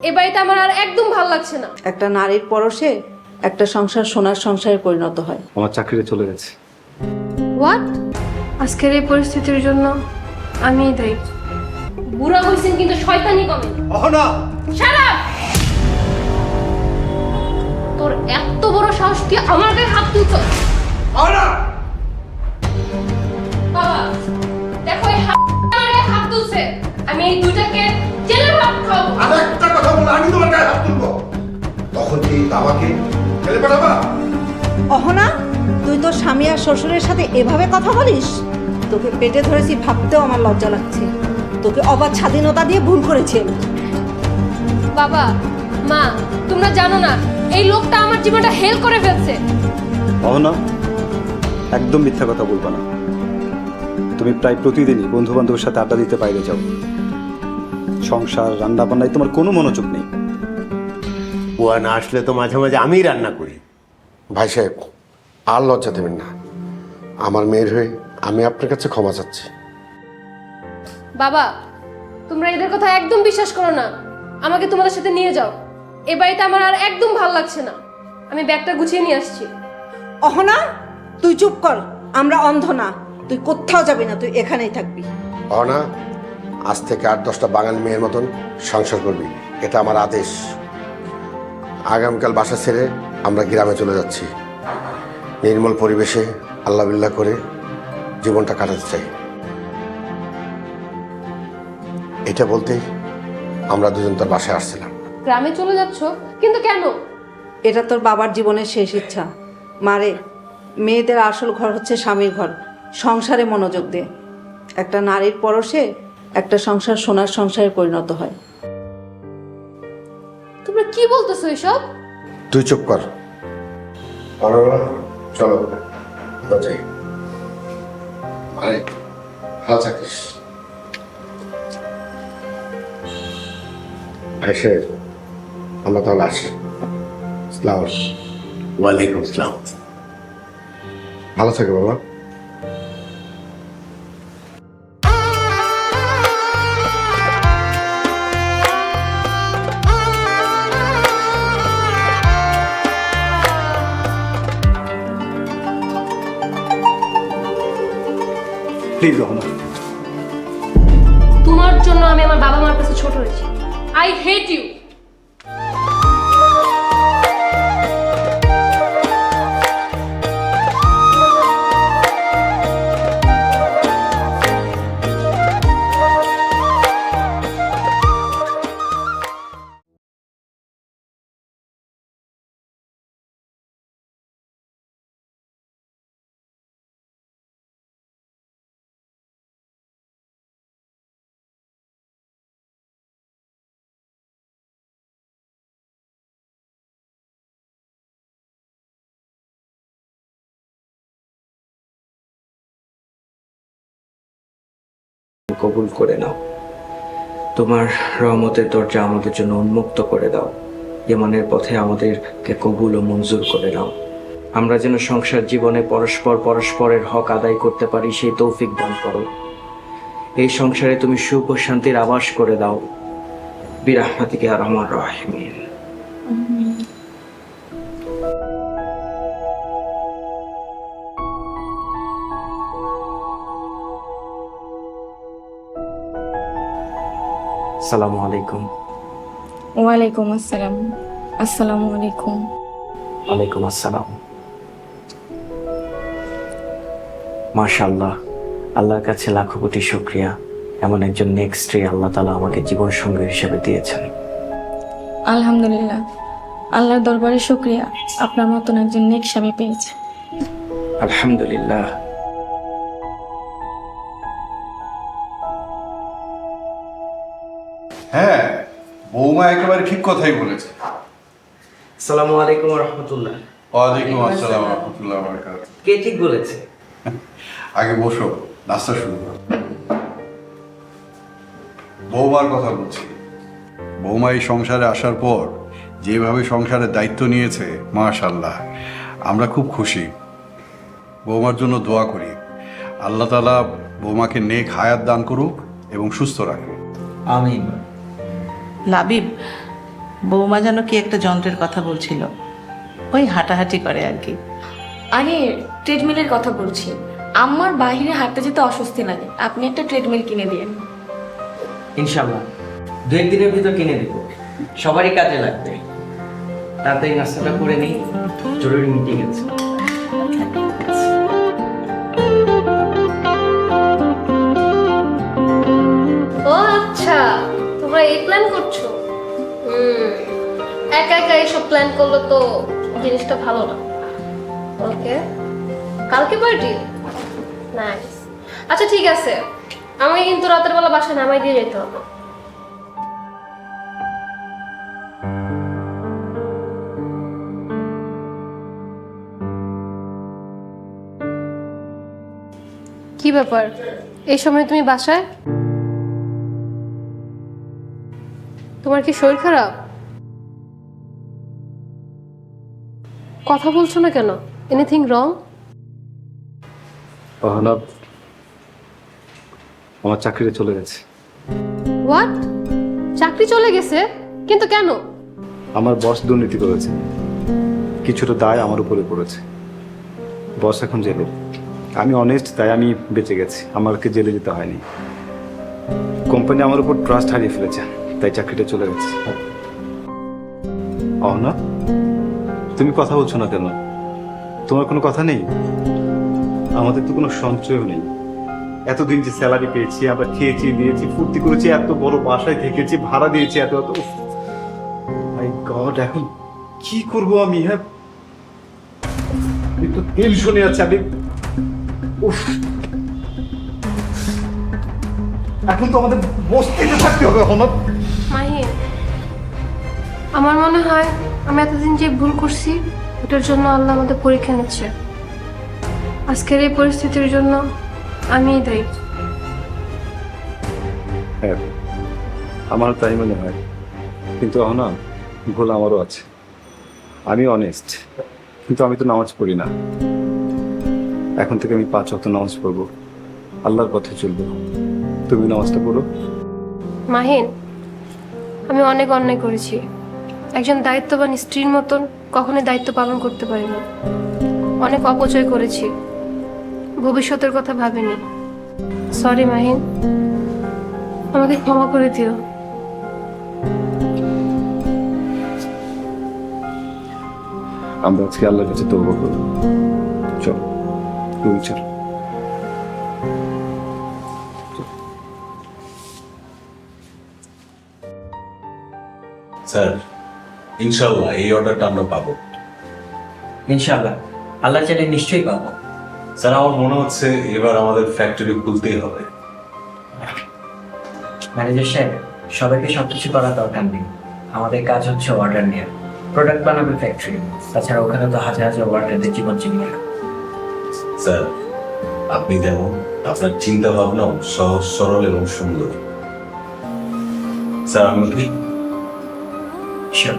এ বাড়িতে আমার আর একদম ভালো লাগছে না। একটা নারীর পরশে একটা সংসার সোনার সংসারে পরিণত হয়। আমার চাকরিতে চলে গেছে। হোয়াট আজকের এই পরিস্থিতির জন্য আমিই দায়ী। বুড়া হয়েছেন কিন্তু শয়তানি কমে। অহনা! শালা তোর এত বড় সাহস তুই আমার গায়ে হাত তুলছ। অহনা! বাবা দেখো এই হাত আমার গায়ে হাত তুলছে। আমি এই দুটাকে কথা আমি তোমার গায়ে হাত তুলবো? তখন কি আমাকে ফেলে পাঠাবা? অহনা তুই তোর স্বামী আর শ্বশুরের সাথে এভাবে কথা বলিস? তোকে পেটে ধরেছি ভাবতেও আমার লজ্জা লাগছে। তোকে অবাধ স্বাধীনতা দিয়ে ভুল করেছি। বাবা মা তোমরা জানো না এই লোকটা আমার জীবনটা হেল করে ফেলছে। অহনা একদম মিথ্যা কথা বলবা না। তুমি প্রায় প্রতিদিনই বন্ধু বান্ধবের সাথে আড্ডা দিতে বাইরে যাও। সংসার রান্না বান্নায় তোমার কোনো মনোযোগ নেই। বুয়া না আসলে তো মাঝে মাঝে আমিই রান্না করি। ভাই সাহেব আর লজ্জা দেবেন না। আমার মেয়ের হয়ে আমি আপনার কাছে ক্ষমা চাচ্ছি। বাবা তোমরা এদের কথা একদম বিশ্বাস করো না। আমাকে তোমাদের সাথে নিয়ে যাও। এ বাড়িতে আমার আর একদম ভালো লাগছে না। আমি ব্যাগটা গুছিয়ে নিয়ে আসছি। অহনা তুই চুপ কর। আমরা অন্ধ না। তুই কোথাও যাবি না তুই এখানেই থাকবি। অনা আজ থেকে আট দশটা বাঙালি মেয়ের মতন সংসার করবি। এটা আমার আদেশ। আগামীকাল বাসা ছেড়ে আমরা গ্রামে চলে যাচ্ছি। নির্মল পরিবেশে আল্লাহ বিল্লাহ করে জীবনটা কাটাতে চাই। এটা বলতেই আমরা দুজন তোর বাসায় আসছিলাম। গ্রামে চলে যাচ্ছ? কিন্তু কেন? এটা তোর বাবার জীবনের শেষ ইচ্ছা। মারে মেয়েদের আসল ঘর হচ্ছে স্বামীর ঘর। সংসারে মনোযোগ দে। একটা নারীর পরশে একটা সংসার সোনার সংসারে পরিণত হয়। তোমরা কি বলতেছো এসব? তুই চুপ কর। চলো আমরা যাই আরে ভালো থাকিস এসে আমরা তাহলে আসি। ইসলাম ওয়ালাইকুম আসসালাম ভালো থাকে বাবা। প্লিজ রহমান তোমার জন্য আমি আমার বাবা মার কাছে ছোট হয়েছি। আই হেট ইউ কবুল করে নাও। তোমার রহমতের দরজা আমাদের জন্য উন্মুক্ত করে দাও। ইমানের পথে আমাদেরকে কবুল ও মঞ্জুর করে নাও। আমরা যেন সংসার জীবনে পরস্পর পরস্পরের হক আদায় করতে পারি, সেই তৌফিক দান করো। এই সংসারে তুমি সুখ ও শান্তির আবাস করে দাও। বিরাহমাতিকে আর আমার রাহিমিন। সালামু আলাইকুম। ওয়ালাইকুম আসসালাম। আসসালামু আলাইকুম। ওয়ালাইকুম আসসালাম। মাশাল্লাহ আল্লাহর কাছে লাখো কোটি শুক্রিয়া। এমন একজন নেক্সট আল্লাহ তালা আমাকে জীবন সঙ্গী হিসেবে দিয়েছেন। আলহামদুলিল্লাহ। আল্লাহর দরবারে শুক্রিয়া। আপনার মতন একজন নেক স্বামী পেয়েছে। আলহামদুলিল্লাহ। হ্যাঁ বৌমা একেবারে ঠিক কথাই বলেছে। আসসালামু আলাইকুম রহমতুল্লাহ। ওয়ালাইকুম আসসালাম রহমতুল্লাহ বারকাত কে ঠিক বলেছে? আগে বসো নাস্তা শুরু করো। বৌমার কথা বলছি। বৌমা এই সংসারে আসার পর যেভাবে সংসারের দায়িত্ব নিয়েছে মাশাল্লাহ আমরা খুব খুশি। বৌমার জন্য দোয়া করি। আল্লাহ তালা বৌমাকে নেক হায়াত দান করুক এবং সুস্থ রাখুক। আমিন। লাবিব বৌমা যেন কি একটা যন্ত্রের কথা বলছিল। ওই হাঁটাহাঁটি করে আর কি। আরে ট্রেডমিলের কথা বলছি। আমার বাইরে হাঁটতে যেতে অস্বস্তি লাগে। আপনি একটা ট্রেডমিল কিনে দিন ইনশাল্লাহ দু একদিনের ভিতর কিনে দেব। সবারই কাজে লাগবে। তাড়াতাড়ি নাস্তাটা করে নিই। জরুরি মিটিং আছে। তোমরা এই প্ল্যান করছ? একা একা এইসব প্ল্যান করলে তো জিনিসটা ভালো না। ওকে কালকে পার্টি নাইস আচ্ছা ঠিক আছে। আমাকে কিন্তু রাতের বেলা বাসায় নামাই দিয়ে যেতে হবে। কি ব্যাপার? এই সময় তুমি বাসায়? তোমার কি শরীর খারাপ? কথা বলছো না কেন? এনিথিং রং অহনাব আমার চাকরিতে চলে গেছে। হোয়াট চাকরি চলে গেছে? কিন্তু কেন? আমার বস দুর্নীতি করেছে। কিছুটা দায় আমার উপরে পড়েছে। বস এখন জেলে। আমি অনেস্ট তাই আমি বেঁচে গেছি। আমাকে জেলে যেতে হয়নি। কোম্পানি আমার উপর ট্রাস্ট হারিয়ে ফেলেছে। তাই চাকরিটা চলে গেছে। অহনা, তুমি কথা বলছো না কেন? তোমার কোনো কথা নেই? আমাদের তো কোনো সঞ্চয়ও নেই। এতদিন যে স্যালারি পেয়েছি, আমরা খেয়েছি, দিয়েছি, ফুর্তি করেছি, এত বড় বাসায় থেকেছি, ভাড়া দিয়েছি, এত এত মাই গড এখন কি করব আমি হ্যাঁ? তো টেনশনে আছি, আমি, উফ। এখন তো আমাদের বস্তিতে থাকতে হবে মাহিন আমার মনে হয় আমি এতদিন যে ভুল করছি ওটার জন্য আল্লাহ আমাদের পরীক্ষা নিচ্ছে। আজকের এই পরিস্থিতির জন্য আমিই দায়ী। হ্যাঁ আমার তাই মনে হয়। কিন্তু না ভুল আমারও আছে। আমি অনেস্ট কিন্তু আমি তো নামাজ পড়ি না। এখন থেকে আমি পাঁচ অক্ট নামাজ পড়ব। আল্লাহর পথে চলবো। তুমি নামাজটা পড়ো। মাহিন আমি অনেক অন্যায় করেছি। একজন দায়িত্ববান স্ত্রীর মতন কখনোই দায়িত্ব পালন করতে পারিনি। অনেক অপচয় করেছি। ভবিষ্যতের কথা ভাবিনি। সরি মাহিন। আমাকে ক্ষমা করে দিও। আমরা আজকে আল্লাহর কাছে তৌবা করব। চলো তুমি চলো স্যার ইনশাল্লাহ এই অর্ডারটা আমরা পাবো। ইনশাল্লাহ আল্লাহ চাইলে নিশ্চয়ই পাবো। স্যার আমার মনে হচ্ছে এবার আমাদের ফ্যাক্টরি খুলতেই হবে। ম্যানেজার সাহেব সবাইকে সবকিছু করার দরকার নেই। আমাদের কাজ হচ্ছে অর্ডার নেওয়া প্রোডাক্ট বানাবে ফ্যাক্টরি তাছাড়া ওখানে তো হাজার হাজার ওয়ার্কারদের জীবন জীবিকা। স্যার আপনি যেমন আপনার চিন্তা ভাবনাও সহজ সরল এবং সুন্দর। স্যার আমি শিওর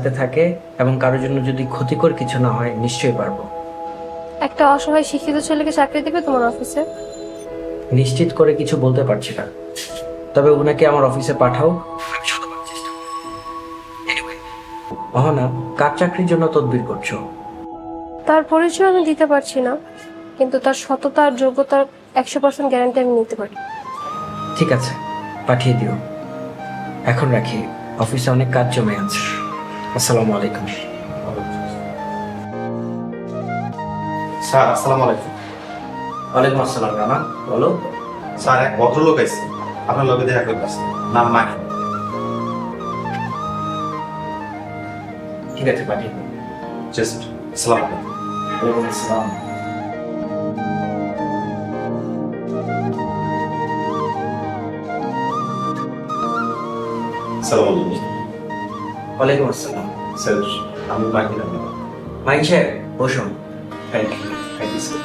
থাকতে থাকে এবং কারোর জন্য যদি ক্ষতিকর কিছু না হয় নিশ্চয়ই পারব। একটা অসহায় শিক্ষিত ছেলেকে চাকরি দেবে তোমার অফিসে? নিশ্চিত করে কিছু বলতে পারছি না। তবে ওনাকে আমার অফিসে পাঠাও আমি শতবার চেষ্টা করব। Anyway, অহনা কার চাকরির জন্য তদবির করছ? তার পরিচয় আমি দিতে পারছি না কিন্তু তার সততা আর যোগ্যতার একশো পার্সেন্ট গ্যারান্টি আমি নিতে পারি। ঠিক আছে পাঠিয়ে দিও। এখন রাখি অফিসে অনেক কাজ জমে আছে। আসসালামু আলাইকুম। স্যার আসসালামু আলাইকুম। ওয়ালাইকুম আসসালাম রানা। বলো। স্যার এক ভদ্রলোক আছে আপনার লগে দেখা করতে আসছে। নাম মাহি ঠিক আছে পাঠিয়ে জাস্ট আসসালামু আলাইকুম। ওয়ালাইকুম আসসালাম। আসসালামু আলাইকুম। ওয়ালাইকুম আসসালাম। স্যার আমি মাহি নাম মাইক সাহেব বসুন। Thank you thank you sir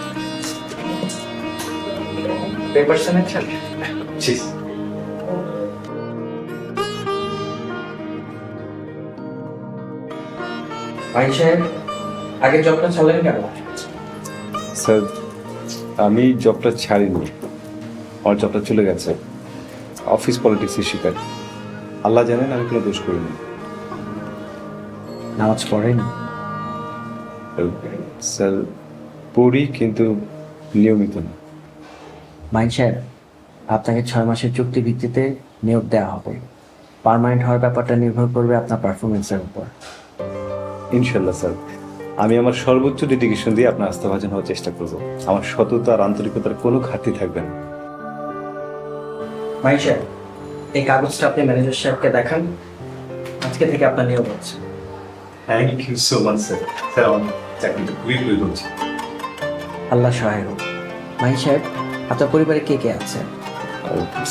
paper এনেছেন জি মাইক সাহেব আগে জবটা চালেন কেন? স্যার আমি জবটা ছাড়িনি। আমার জবটা চলে গেছে। অফিস পলিটিক্সের শিকার। আল্লাহ জানেন আমি কোনো দোষ করিনি। নামাজ পড়েন। স্যার পড়ি কিন্তু নিয়মিত না। মাইন সাহেব আপনাকে ছয় মাসের চুক্তি ভিত্তিতে নিয়োগ দেওয়া হবে। পার্মানেন্ট হওয়ার ব্যাপারটা নির্ভর করবে আপনার পারফরমেন্সের উপর। ইনশাল্লাহ স্যার। আমি আমার সর্বোচ্চ ডেডিকেশন দিয়ে আপনার আস্থাভাজন হওয়ার চেষ্টা করব। আমার সততা আর আন্তরিকতার কোনো ঘাটতি থাকবে না। মাইন সাহেব এই কাগজটা আপনি ম্যানেজার সাহেবকে দেখান। আজকে থেকে আপনার নিয়োগ হচ্ছে। Thank you so much sir sir আমার চাকরিটা খুবই প্রয়োজন ছিল আল্লাহ সহায় হোক। মাইন সাহেব আপনার পরিবারে কে কে আছে?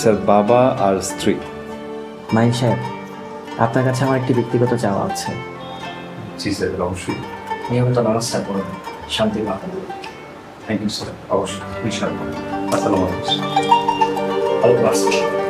স্যার বাবা আর স্ত্রী। মাইন সাহেব আপনার কাছে আমার একটি ব্যক্তিগত চাওয়া আছে। জি স্যার অবশ্যই। নিয়মিত নামাজটা করবেন শান্তি পাবেন থ্যাংক ইউ স্যার অবশ্যই। ইনশাআল্লাহ। আসসালামু আলাইকুম ভালো